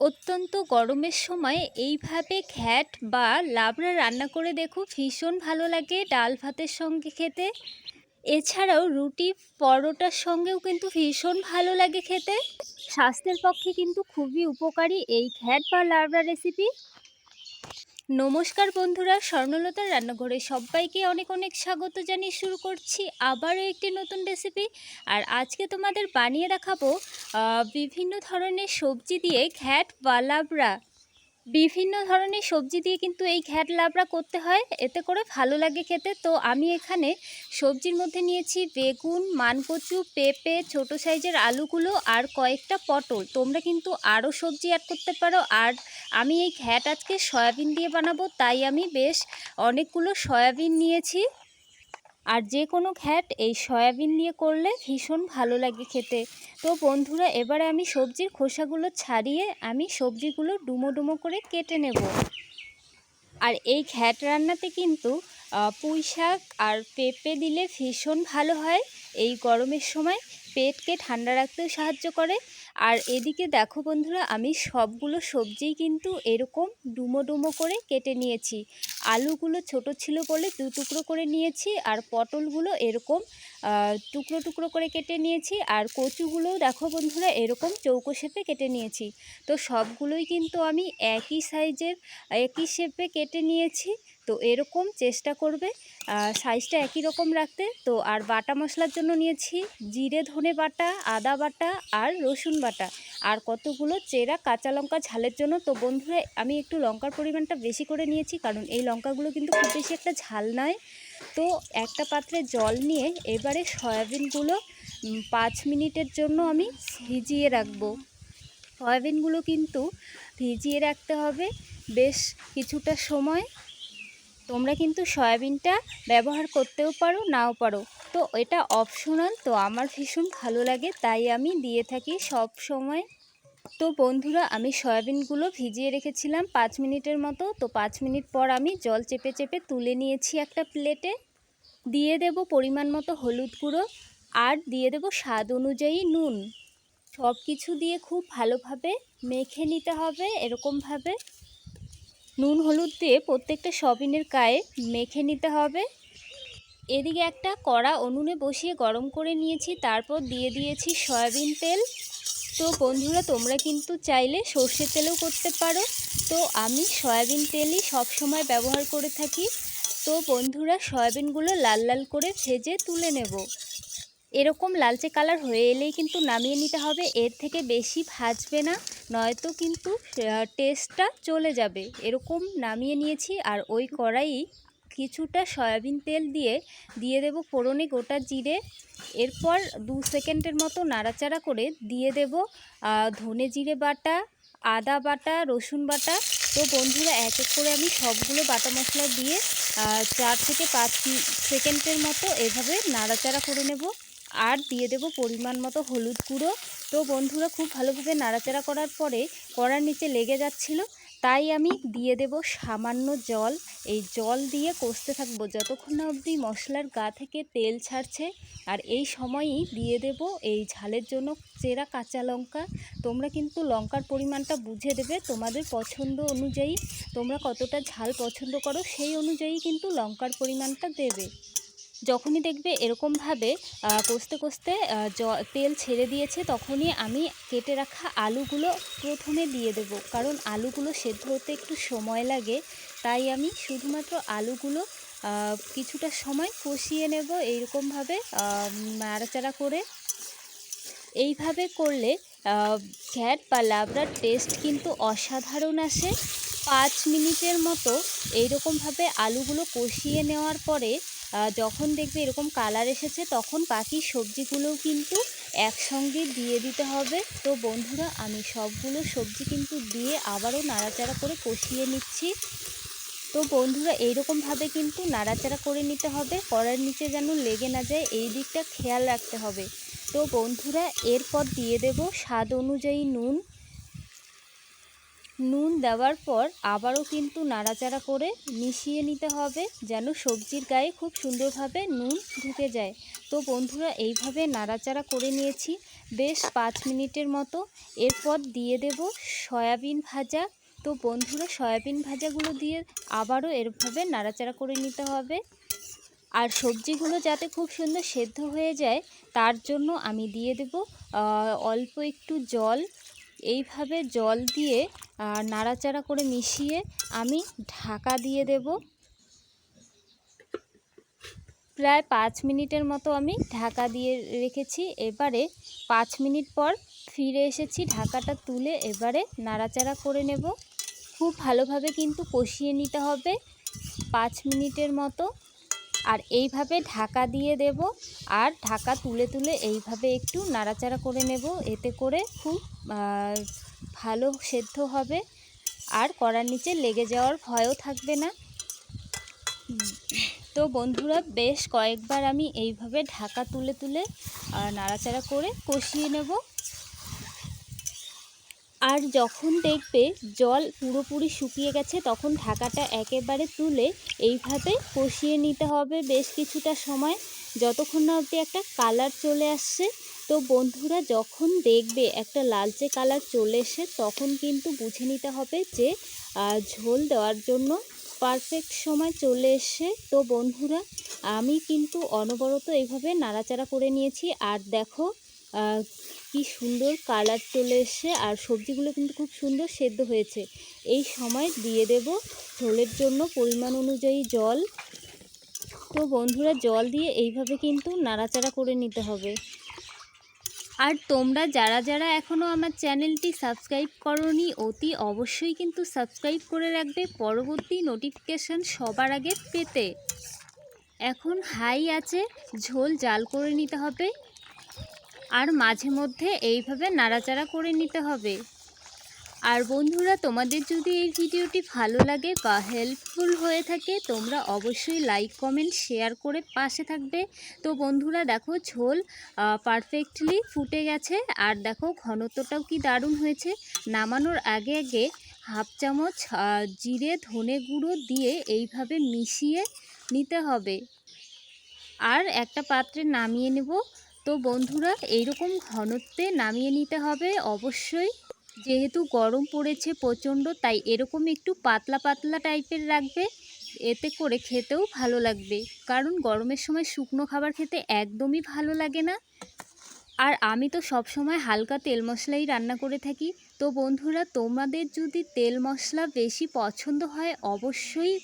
অত্যন্ত গরমের সময় এইভাবে ঘ্যাট বা লাবড়া রান্না করে দেখো ভীষণ ভালো লাগে ডাল ভাতের সঙ্গে খেতে। এছাড়াও রুটি, পরোটার সঙ্গেও কিন্তু ভীষণ ভালো লাগে খেতে। স্বাস্থ্যের পক্ষে কিন্তু খুবই উপকারী এই ঘ্যাট বা লাবড়া রেসিপি নমস্কার বন্ধুরা স্বর্ণলতার রান্নাঘরে সবাইকে অনেক অনেক স্বাগত জানিয়ে শুরু করছি আবারও একটি নতুন রেসিপি আর আজকে তোমাদের বানিয়ে দেখাবো বিভিন্ন ধরনের সবজি দিয়ে ঘ্যাট বা লাবড়া বিভিন্ন ধরনের সবজি দিয়ে কিন্তু এই ঘ্যাট লাবড়া করতে হয়। এতে করে ভালো লাগে খেতে। তো আমি এখানে সবজির মধ্যে নিয়েছি বেগুন, মানকচু, পেঁপে, ছোট সাইজের আলুগুলো আর কয়েকটা পটল। তোমরা কিন্তু আরও সবজি অ্যাড করতে পারো। আর আমি এই ঘ্যাট আজকে সয়াবিন দিয়ে বানাবো। তাই আমি বেশ অনেকগুলো সয়াবিন নিয়েছি। আর যে কোনো ঘ্যাট এই সয়াবিন দিয়ে করলে ভীষণ ভালো লাগে খেতে। তো বন্ধুরা, এবারে আমি সবজির খোসাগুলো ছাড়িয়ে আমি সবজিগুলো ডুমো ডুমো করে কেটে নেব। আর এই ঘ্যাট রান্নাতে কিন্তু পুঁই শাক আর পেঁপে দিলে ভীষণ ভালো হয়। এই গরমের সময় পেটকে ঠান্ডা রাখতেও সাহায্য করে। আর এদিকে দেখো বন্ধুরা, আমি সবগুলো সবজিই কিন্তু এরকম ডুমো ডুমো করে কেটে নিয়েছি। আলুগুলো ছোট ছিল বলে দু টুকরো করে নিয়েছি আর পটলগুলো এরকম টুকরো টুকরো করে কেটে নিয়েছি আর কচুগুলোও দেখো বন্ধুরা, এরকম চৌকো শেপে কেটে নিয়েছি। তো সবগুলোই কিন্তু আমি একই সাইজের একই শেপে কেটে নিয়েছি। তো এরকম চেষ্টা করবে। সাইজটা একই রকম রাখতে। তো আর বাটা মশলার জন্য নিয়েছি জিরে, ধনে বাটা, আদা বাটা আর রসুন বাটা। আর কতগুলো চেরা কাঁচা লঙ্কা ঝালের জন্য। তো বন্ধুরা, আমি একটু লঙ্কার পরিমাণটা বেশি করে নিয়েছি, কারণ এই লঙ্কাগুলো কিন্তু খুব বেশি একটা ঝাল নয়। তো একটা পাত্রে জল নিয়ে এবারে সয়াবিনগুলো পাঁচ মিনিটের জন্য আমি ভিজিয়ে রাখব। সয়াবিনগুলো কিন্তু ভিজিয়ে রাখতে হবে। বেশ কিছুটা সময় তোমরা কিন্তু সয়াবিনটা ব্যবহার করতেও পারো, নাও পারো। তো এটা অপশনাল তো আমার ভীষণ ভালো লাগে, তাই আমি দিয়ে থাকি সব সময়। তো বন্ধুরা, আমি সয়াবিনগুলো ভিজিয়ে রেখেছিলাম পাঁচ মিনিটের মতো। তো পাঁচ মিনিট পর আমি জল চেপে চেপে তুলে নিয়েছি একটা প্লেটে। দিয়ে দেব পরিমাণ মতো হলুদ গুঁড়ো আর দিয়ে দেব স্বাদ অনুযায়ী নুন। সব কিছু দিয়ে খুব ভালোভাবে মেখে নিতে হবে, এরকমভাবে। নুন, হলুদ দিয়ে প্রত্যেকটা সবিনের গায়ে মেখে নিতে হবে। এদিকে একটা কড়া উনুনে বসিয়ে গরম করে নিয়েছি, তারপর দিয়ে দিয়েছি সয়াবিন তেল। তো বন্ধুরা, তোমরা কিন্তু চাইলে সর্ষের তেলও করতে পারো। তো আমি সয়াবিন তেলই সব সময় ব্যবহার করে থাকি। তো বন্ধুরা, সয়াবিনগুলো লাল লাল করে ভেজে তুলে নেব। এরকম লালচে কালার হয়ে এলেই কিন্তু নামিয়ে নিতে হবে। এর থেকে বেশি ভাজবে না, নয়তো কিন্তু টেস্টটা চলে যাবে। এরকম নামিয়ে নিয়েছি আর ওই কড়াই কিছুটা সয়াবিন তেল দিয়ে দিয়ে দেব ফোড়নে গোটা জিরে। এরপর দু সেকেন্ডের মতো নাড়াচাড়া করে দিয়ে দেব ধনে জিরে বাটা, আদা বাটা, রসুন বাটা। তো বন্ধুরা, এক এক করে আমি সবগুলো বাটা মশলা দিয়ে চার থেকে পাঁচ সেকেন্ডের মতো এভাবে নাড়াচাড়া করে নেব। আর দিয়ে দেব পরিমাণ মতো হলুদ গুঁড়ো। তো বন্ধুরা, খুব ভালোভাবে নাড়াচাড়া করার পরে কড়ার নিচে লেগে যাচ্ছিল। তাই আমি দিয়ে দেব সামান্য জল। এই জল দিয়ে কষতে থাকব যতক্ষণ না অবধি মশলার গা থেকে তেল ছাড়ছে। আর এই সময়ই দিয়ে দেব এই ঝালের জন্য চেরা কাঁচা লঙ্কা। তোমরা কিন্তু লঙ্কার পরিমাণটা বুঝে দেবে। তোমাদের পছন্দ অনুযায়ী তোমরা কতটা ঝাল পছন্দ করো সেই অনুযায়ী কিন্তু লঙ্কার পরিমাণটা দেবে। যখনই দেখবে এরকমভাবে কষতে কষতে তেল ছেড়ে দিয়েছে, তখনই আমি কেটে রাখা আলুগুলো প্রথমে দিয়ে দেব। কারণ আলুগুলো সেদ্ধ হতে একটু সময় লাগে, তাই আমি শুধুমাত্র আলুগুলো কিছুটা সময় কষিয়ে নেব এইরকমভাবে নাড়াচাড়া করে। এইভাবে করলে ঘ্যাট বা লাবড়ার টেস্ট কিন্তু অসাধারণ আসে। পাঁচ মিনিটের মতো এইরকমভাবে আলুগুলো কষিয়ে নেওয়ার পরে যখন দেখবে এরকম কালার এসেছে, তখন বাকি সবজিগুলোও কিন্তু একসঙ্গে দিয়ে দিতে হবে। তো বন্ধুরা, আমি সবগুলো সবজি কিন্তু দিয়ে আবারও নাড়াচাড়া করে কষিয়ে নিচ্ছি। তো বন্ধুরা, এইরকমভাবে কিন্তু নাড়াচাড়া করে নিতে হবে। কড়ার নিচে যেন লেগে না যায়, এই দিকটা খেয়াল রাখতে হবে। তো বন্ধুরা, এরপর দিয়ে দেব স্বাদ অনুযায়ী নুন। নুন দেওয়ার পর আবারও কিন্তু নাড়াচাড়া করে মিশিয়ে নিতে হবে যেন সবজির গায়ে খুব সুন্দরভাবে নুন ঢুকে যায়। তো বন্ধুরা, এইভাবে নাড়াচাড়া করে নিয়েছি বেশ পাঁচ মিনিটের মতো। এরপর দিয়ে দেব সয়াবিন ভাজা। তো বন্ধুরা, সয়াবিন ভাজাগুলো দিয়ে আবারও এরভাবে নাড়াচাড়া করে নিতে হবে। আর সবজিগুলো যাতে খুব সুন্দর সেদ্ধ হয়ে যায়, তার জন্য আমি দিয়ে দেব অল্প একটু জল এইভাবে জল দিয়ে নাড়াচাড়া করে মিশিয়ে আমি ঢাকা দিয়ে দেব। প্রায় পাঁচ মিনিটের মতো আমি ঢাকা দিয়ে রেখেছি। এবারে পাঁচ মিনিট পর ফিরে এসেছি ঢাকাটা তুলে এবারে নাড়াচাড়া করে নেব। খুব ভালোভাবে কিন্তু কষিয়ে নিতে হবে। পাঁচ মিনিটের মতো আর এইভাবে ঢাকা দিয়ে দেব আর ঢাকা তুলে তুলে এইভাবে একটু নাড়াচাড়া করে নেব। এতে করে খুব ভালো সেদ্ধ হবে আর কড়ার নিচে লেগে যাওয়ার ভয়ও থাকবে না। তো বন্ধুরা, বেশ কয়েকবার আমি এইভাবে ঢাকা তুলে তুলে নাড়াচাড়া করে কষিয়ে নেব। আর যখন দেখবে জল পুরোপুরি শুকিয়ে গেছে, তখন ঢাকাটা একেবারে তুলে এইভাবে কষিয়ে নিতে হবে বেশ কিছুটা সময়। যতক্ষণ না অবধি একটা কালার চলে আসছে। তো বন্ধুরা, যখন দেখবে একটা লালচে কালার চলে এসে তখন কিন্তু বুঝে নিতে হবে যে ঝোল দেওয়ার জন্য পারফেক্ট সময় চলে এসে তো বন্ধুরা, আমি কিন্তু অনবরত এইভাবে নাড়াচাড়া করে নিয়েছি। আর দেখো কি সুন্দর কালার চলে এসছে আর সবজিগুলো কিন্তু খুব সুন্দর সেদ্ধ হয়েছে। এই সময় দিয়ে দেব ঝোলের জন্য পরিমাণ অনুযায়ী জল। তো বন্ধুরা, জল দিয়ে এইভাবে কিন্তু নাড়াচাড়া করে নিতে হবে। আর তোমরা যারা যারা এখনও আমার চ্যানেলটি সাবস্ক্রাইব করনি, অতি অবশ্যই কিন্তু সাবস্ক্রাইব করে রাখবে পরবর্তী নোটিফিকেশান সবার আগে পেতে। এখন হাই আছে, ঝোল জাল করে নিতে হবে। আর মাঝে মধ্যে এইভাবে নাড়াচাড়া করে নিতে হবে। আর বন্ধুরা, তোমাদের যদি এই ভিডিওটি ভালো লাগে বা হেল্পফুল হয়ে থাকে, তোমরা অবশ্যই লাইক কমেন্ট শেয়ার করে পাশে থাকবে। তো বন্ধুরা, দেখো ঝোল পারফেক্টলি ফুটে গেছে। আর দেখো ঘনত্বটাও কি দারুণ হয়েছে। নামানোর আগে আগে হাফ চামচ জিরে, ধনে গুঁড়ো দিয়ে এইভাবে মিশিয়ে নিতে হবে। আর একটা পাত্রে নামিয়ে নেব। তো বন্ধুরা, এইরকম ঘনত্বে নামিয়ে নিতে হবে অবশ্যই। যেহেতু গরম পড়েছে প্রচণ্ড, তাই এরকম একটু পাতলা পাতলা টাইপের রাখবে। এতে করে খেতেও ভালো লাগবে। কারণ গরমের সময় শুকনো খাবার খেতে একদমই ভালো লাগে না। আর আমি তো সব সময় হালকা তেল মশলাই রান্না করে থাকি। তো বন্ধুরা, তোমাদের যদি তেল মশলা বেশি পছন্দ হয়, অবশ্যই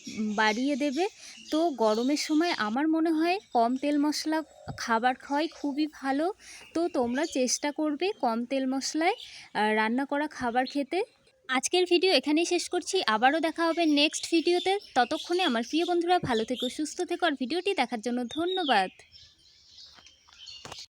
বাড়িয়ে দেবে। তো গরমের সময় আমার মনে হয় কম তেল মশলা খাবার খাওয়াই খুবই ভালো। তো তোমরা চেষ্টা করবে কম তেল মশলায় রান্না করা খাবার খেতে। আজকের ভিডিও এখানেই শেষ করছি। আবারও দেখা হবে নেক্সট ভিডিওতে। ততক্ষণে আমার প্রিয় বন্ধুরা, ভালো থেকো, সুস্থ থেকো। আর ভিডিওটি দেখার জন্য ধন্যবাদ।